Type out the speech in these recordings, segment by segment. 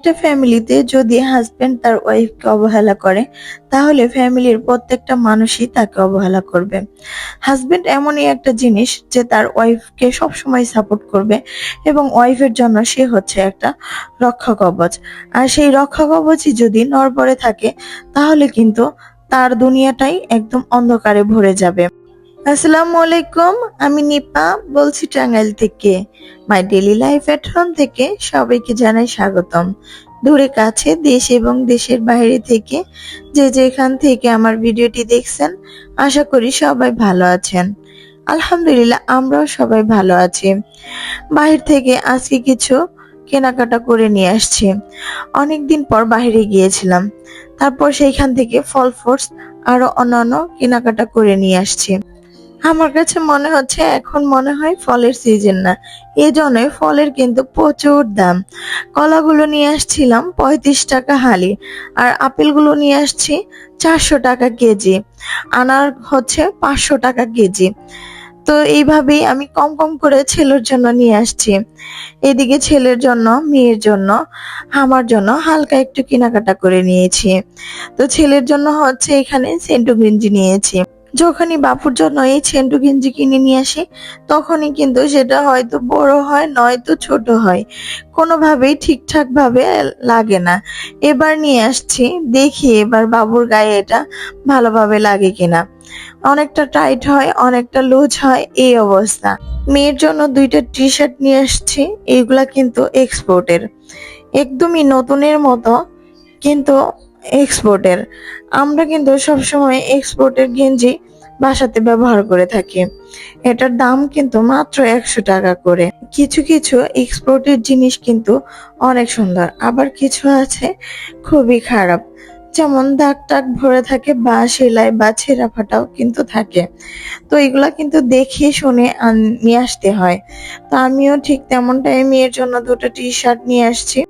একটা ফ্যামিলিতে যদি হাজবেন্ড তার ওয়াইফকে অবহেলা করে, তাহলে ফ্যামিলির প্রত্যেকটা মানুষই তাকে অবহেলা করবে। হাজবেন্ড এমনই একটা জিনিস যে তার ওয়াইফকে সবসময় সাপোর্ট করবে এবং ওয়াইফের জন্য সে হচ্ছে একটা রক্ষা কবচ। আর সেই রক্ষা কবচই যদি নড়বড়ে থাকে, তাহলে কিন্তু তার দুনিয়াটাই একদম অন্ধকারে ভরে যাবে। আসসালামু আলাইকুম, আমি নিপা বলছি টাঙ্গাইল থেকে। My daily life at home থেকে সবাইকে জানাই স্বাগতম। দূরে কাছে দেশ এবং দেশের বাইরে থেকে যে যেখান থেকে আমার ভিডিওটি দেখছেন, আশা করি সবাই ভালো আছেন। আলহামদুলিল্লাহ, আমরাও সবাই ভালো আছি। বাহির থেকে আজকে কিছু কেনাকাটা করে নিয়ে আসছি। অনেকদিন পর বাইরে গিয়েছিলাম। তারপর সেইখান থেকে ফল ফ্রুটস আরও অন্যান্য কেনাকাটা করে নিয়ে আসছি। আমার কাছে মনে হচ্ছে এখন মনে হয় ফলের সিজন না। এই জন্যই ফলের কিন্তু প্রচুর দাম। কলাগুলো নিয়ে আসছিলাম পঁয়ত্রিশ টাকা হালি, আর আপেলগুলো নিয়ে আসছি চারশো টাকা কেজি, আনার হচ্ছে পাঁচশো টাকা কেজি। তো এইভাবেই আমি কম কম করে ছেলের জন্য নিয়ে আসছি। এদিকে ছেলের জন্য, মেয়ের জন্য, আমার জন্য হালকা একটু কেনাকাটা করে নিয়েছি। তো ছেলের জন্য হচ্ছে এখানে সেন্টু গেঞ্জি নিয়েছি। যখনই বাপুর জন্য এই সেন্টু গেঞ্জি কিনে নিয়ে আসি, তখনই কিন্তু সেটা হয়তো বড় হয়, নয়তো ছোট হয়। কোনোভাবেই ঠিকঠাক ভাবে লাগে না। এবার নিয়ে আসছি, দেখি এবার বাবুর গায়ে এটা ভালোভাবে লাগে কিনা। অনেকটা টাইট হয়, অনেকটা লুজ হয়, এই অবস্থা। মেয়ের জন্য দুইটা টি শার্ট নিয়ে আসছি এইগুলা কিন্তু এক্সপোর্টের। একদমই নতুনের মতো, কিন্তু এক্সপোর্টের আমরা কিন্তু সবসময় এক্সপোর্টের গেঞ্জি বাসাতে ব্যবহার করে থাকি। এটার দাম কিন্তু মাত্র একশো টাকা করে। কিছু কিছু এক্সপোর্টের জিনিস কিন্তু অনেক সুন্দর, আবার কিছু আছে খুবই খারাপ। যেমন দাগ টাক ভরে থাকে বা সেলাই বা ছেঁড়া ফাটাও কিন্তু থাকে। তো এগুলা কিন্তু দেখে, শুনে নিয়ে আসতে হয়। তো আমিও ঠিক তেমনটাই মেয়ের জন্য দুটো টি শার্ট নিয়ে আসছি।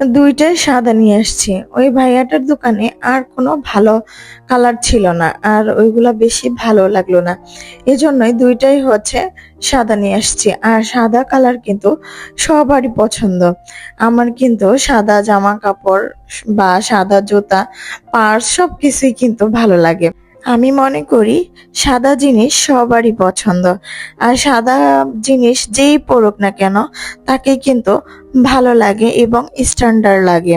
দুইটাই সাদা নিয়ে আসছি। ওই ভাইয়াটার দোকানে আর কোনো ভালো কালার ছিল না, আর ওইগুলা বেশি ভালো লাগল না। এজন্যই দুইটাই হচ্ছে সাদা নিয়ে আসছি, আর সাদা কালার কিন্তু সবারই পছন্দ। আমার কিন্তু সাদা জামা কাপড় বা সাদা জুতা পার্স সব কিছুই কিন্তু ভালো লাগে। আমি মনে করি সাদা জিনিস সবারই পছন্দ। আর সাদা জিনিস যেই পড়ুক না কেন তাকে কিন্তু ভালো লাগে এবং স্ট্যান্ডার্ড লাগে।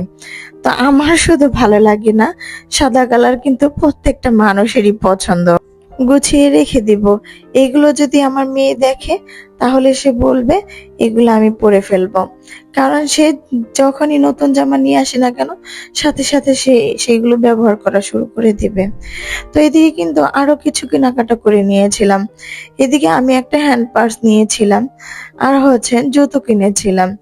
তো আমার শুধু ভালো লাগে না, সাদা কালার কিন্তু প্রত্যেকটা মানুষেরই পছন্দ। গুছিয়ে রেখে দিব। এগুলো যদি আমার মেয়ে দেখে, তাহলে সে বলবে, এগুলো আমি পরে ফেলব। কারণ সে যখনই নতুন জামা নিয়ে আসে না কেন, সাথে সাথে সে সেইগুলো ব্যবহার করা শুরু করে দিবে। তো এদিকে কিন্তু আরও কিছু কেনাকাটা করে নিয়েছিলাম। এদিকে আমি একটা হ্যান্ড পার্স নিয়েছিলাম, আর হচ্ছে জুতো কিনেছিলাম।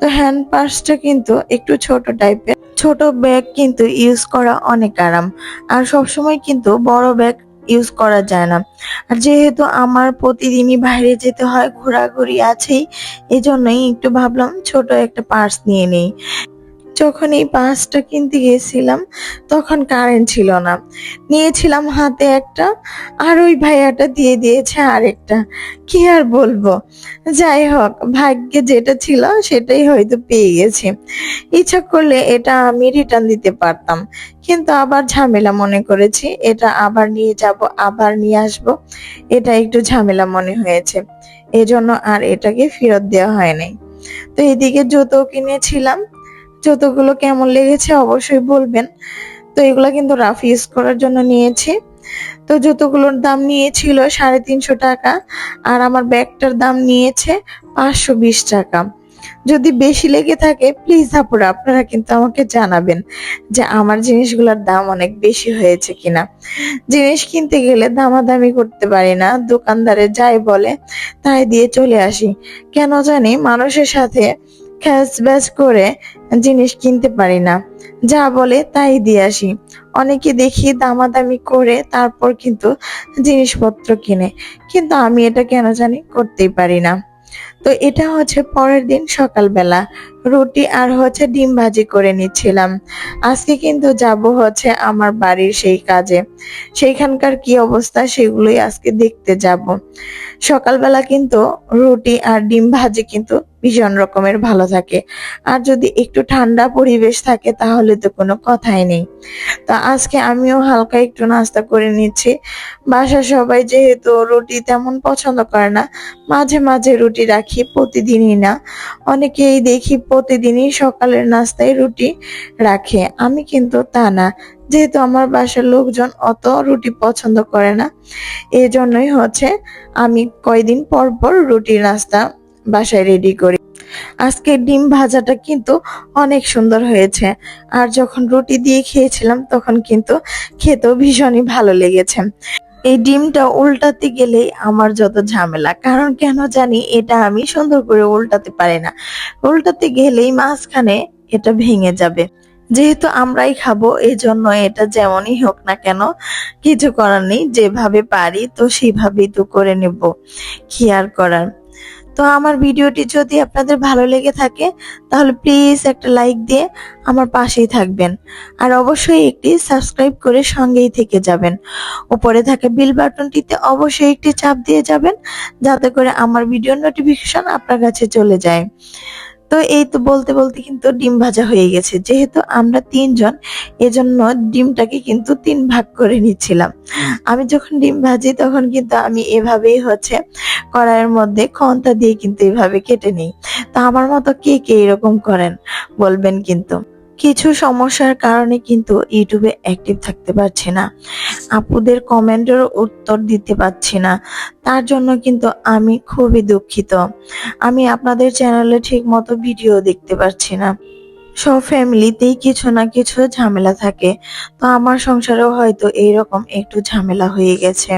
তো হ্যান্ড পার্সটা কিন্তু একটু ছোট টাইপের। ছোট ব্যাগ কিন্তু ইউজ করা অনেক আরাম। আর সবসময় কিন্তু বড় ব্যাগ ইউজ করা যায় না। আর যেহেতু আমার প্রতিদিনই বাইরে যেতে হয়, ঘোরাঘুরি আছেই, এজন্যই একটু ভাবলাম ছোট একটা পার্স নিয়ে নেই। যখন এই পার্সটা কিনতে গিয়েছিলাম, তখন কারেন্ট ছিল না। নিয়েছিলাম হাতে একটা, আর ওই ভাইয়াটা দিয়ে দিয়েছে আরেকটা। কি আর বলব? যাই হোক, ভাগ্যে যেটা ছিল সেটাই হয়তো পেয়ে গেছি। ইচ্ছা করলে এটা আমি রিটার্ন দিতে পারতাম। কিন্তু আবার ঝামেলা মনে করেছি, এটা আবার নিয়ে যাব, আবার নিয়ে আসব, এটা একটু ঝামেলা মনে হয়েছে। এজন্য আর এটাকে ফেরত দেওয়া হয় নাই তো এদিকে জুতো কিনেছিলাম জুতোগুলো কেমন লেগেছে অবশ্যই বলবেন। তো এগুলো কিন্তু রাফ ইউজ করার জন্য নিয়েছি। তো জুতোগুলোর দাম নিয়েছিল সাড়ে তিনশো টাকা, আর আমার ব্যাগটার দাম নিয়েছে পাঁচশো বিশ টাকা। যদি বেশি লেগে থাকে প্লিজ আপুরা, আপনারা কিন্তু আমাকে জানাবেন যে আমার জিনিসগুলোর দাম অনেক বেশি হয়েছে কিনা। জিনিস কিনতে গেলে দামাদামি করতে পারি না, দোকানদারে যাই বলে তাই দিয়ে চলে আসি। কেন জানি মানুষের সাথে খ্যাচ করে জিনিস কিনতে পারি না। যা বলে তাই দিয়ে আসি। অনেকে দেখি দামাদামি করে তারপর কিন্তু জিনিসপত্র কিনে। কিন্তু আমি এটা কেন জানি করতেই পারি না। তো এটা হচ্ছে পরের দিন সকালবেলা। রুটি আর হচ্ছে ডিম ভাজি করে নিচ্ছিলাম। আজকে কিন্তু যাব হচ্ছে আমার বাড়ির সেই কাজে। সেইখানকার কি অবস্থা সেগুলোই আজকে দেখতে যাব। সকালবেলা কিন্তু রুটি আর ডিম ভাজি কিন্তু ভীষণ রকমের ভালো থাকে। আর যদি একটু ঠান্ডা পরিবেশ থাকে তাহলে তো কোনো কথাই নেই। তো আজকে আমিও হালকা একটু নাস্তা করে নিচ্ছি। বাসার সবাই যেহেতু রুটি তেমন পছন্দ করে না, মাঝে মাঝে রুটি রাখি, প্রতিদিনই না। অনেকেই দেখি প্রতিদিনই সকালের নাস্তায় রুটি রাখে। আমি কিন্তু তা না। যেহেতু আমার বাসার লোকজন অত রুটি পছন্দ করে না এই জন্যই হচ্ছে আমি কয়দিন পর পর রুটি নাস্তা বাসায় রেডি করি। আজকে ডিম ভাজাটা কিন্তু অনেক সুন্দর হয়েছে। আর যখন রুটি দিয়ে খেয়েছিলাম, তখন কিন্তু খেতেও ভীষণই ভালো লেগেছে। এই ডিমটা উল্টাতে গেলেই আমার যত ঝামেলা। কারণ কেন জানি এটা আমি সুন্দর করে উল্টাতে পারি না। উল্টাতে গেলেই মাঝখানে এটা ভেঙে যাবে। যেহেতু আমরাই খাব এই জন্য এটা যেমনই হোক না কেন, কিছু করার নেই। যেভাবে পারি তো সেভাবেই তো করে নেব। কি আর করার? তো আমার ভিডিওটি যদি আপনাদের ভালো লেগে থাকে, তাহলে প্লিজ একটা লাইক দিয়ে আমার পাশেই থাকবেন। আর অবশ্যই একটি সাবস্ক্রাইব করে সঙ্গেই থেকে যাবেন। উপরে থাকে বিল বাটনটিতে অবশ্যই একটি চাপ দিয়ে যাবেন, যাতে করে আমার ভিডিও নোটিফিকেশন আপনার কাছে চলে যায়। তো এই তো বলতে বলতে কিন্তু ডিম ভাজা হয়ে গেছে। যেহেতু আমরা তিনজন, এজন্য ডিমটাকে কিন্তু তিন ভাগ করে নিচ্ছিলাম। আমি যখন ডিম ভাজি, তখন কিন্তু আমি এভাবেই হচ্ছে কড়াইয়ের মধ্যে খন্তা দিয়ে কিন্তু এভাবে কেটে নিই। তা আমার মতো কে কে এরকম করেন, বলবেন কিন্তু। কিছু সমস্যার কারণে কিন্তু ইউটিউবে অ্যাক্টিভ থাকতে পারছি না। আপুদের কমেন্টের উত্তর দিতে পারছি না। তার জন্য কিন্তু আমি খুবই দুঃখিত। আমি আপনাদের চ্যানেলে ঠিক মতো ভিডিও দেখতে পারছি না। সব ফ্যামিলিতেই কিছু না কিছু ঝামেলা থাকে। তো আমার সংসারেও হয়তো এইরকম একটু ঝামেলা হয়ে গেছে।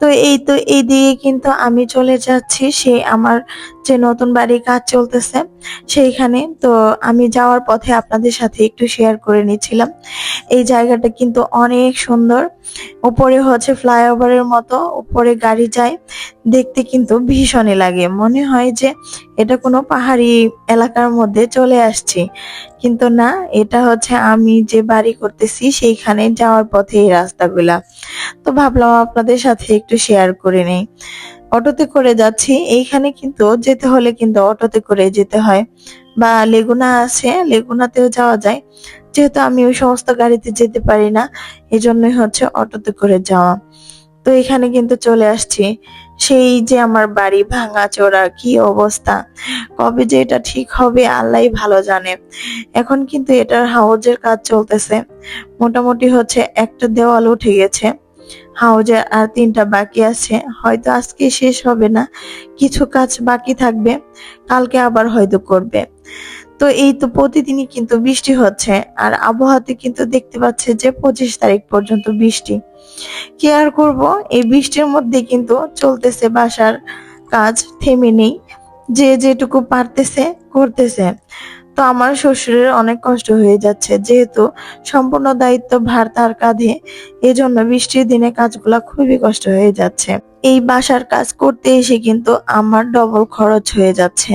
তো এই তো এই দিকে কিন্তু আমি চলে যাচ্ছি। সেই আমার যে নতুন বাড়ির কাজ চলতেছে সেইখানে। তো আমি যাওয়ার পথে আপনাদের সাথে একটু শেয়ার করে নিচ্ছিলাম। এই জায়গাটা কিন্তু অনেক সুন্দর। উপরে হচ্ছে ফ্লাইওভারের মতো উপরে গাড়ি যায়, দেখতে কিন্তু ভীষণই লাগে। মনে হয় যে এটা কোনো পাহাড়ি এলাকার মধ্যে চলে আসছি। কিন্তু না, এটা হচ্ছে আমি যে বাড়ি করতেছি সেইখানে যাওয়ার পথে এই রাস্তাগুলা। তো ভাবলাম আপনাদের সাথে একটু শেয়ার করে নেই। অটোতে করে যাচ্ছি। এইখানে কিন্তু যেতে হলে কিন্তু অটোতে করে যেতে হয়। বা লেগুনা আছে, লেগুনাতেও যাওয়া যায়। যেহেতু আমি ওই সমস্ত গাড়িতে যেতে পারি না এই জন্যই হচ্ছে অটোতে করে যাওয়া। তো এখানে কিন্তু চলে আসছি। সেই যে আমার বাড়ি ভাঙা চোরা কি অবস্থা? কবে যে এটা ঠিক হবে আল্লাহ ভালো জানে। এখন কিন্তু এটার হাউজের কাজ চলতেছে। মোটামুটি হচ্ছে একটা দেওয়াল উঠে গেছে। হাউজের আর তিনটা বাকি আছে। হয়তো আজকে শেষ হবে না, কিছু কাজ বাকি থাকবে, কালকে আবার হয়তো করবে। তো এই তো প্রতিদিনই কিন্তু বৃষ্টি হচ্ছে, আর আবহাওয়াতে কিন্তু দেখতে পাচ্ছে যে পঁচিশ তারিখ পর্যন্ত বৃষ্টি। কি আর করব? এই বৃষ্টির মধ্যে কিন্তু চলতেছে বাসার কাজ, থেমে নেই। যে যেটুকু পারতেছে, করতেছে। তো আমার শ্বশুরের অনেক কষ্ট হয়ে যাচ্ছে। যেহেতু সম্পূর্ণ দায়িত্ব ভার তার কাঁধে, এজন্য বৃষ্টির দিনে কাজগুলা খুবই কষ্ট হয়ে যাচ্ছে। এই বাসার কাজ করতে এসে কিন্তু আমার ডবল খরচ হয়ে যাচ্ছে।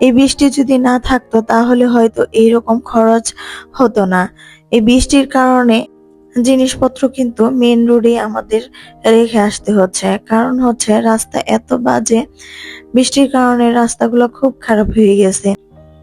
এই বৃষ্টি যদি না থাকতো, তাহলে হয়তো এইরকম খরচ হতো না। এই বৃষ্টির কারণে জিনিসপত্র কিন্তু মেন রোডে আমাদের রেখে আসতে হচ্ছে। কারণ হচ্ছে, রাস্তা এত বাজে, বৃষ্টির কারণে রাস্তাগুলো খুব খারাপ হয়ে গেছে।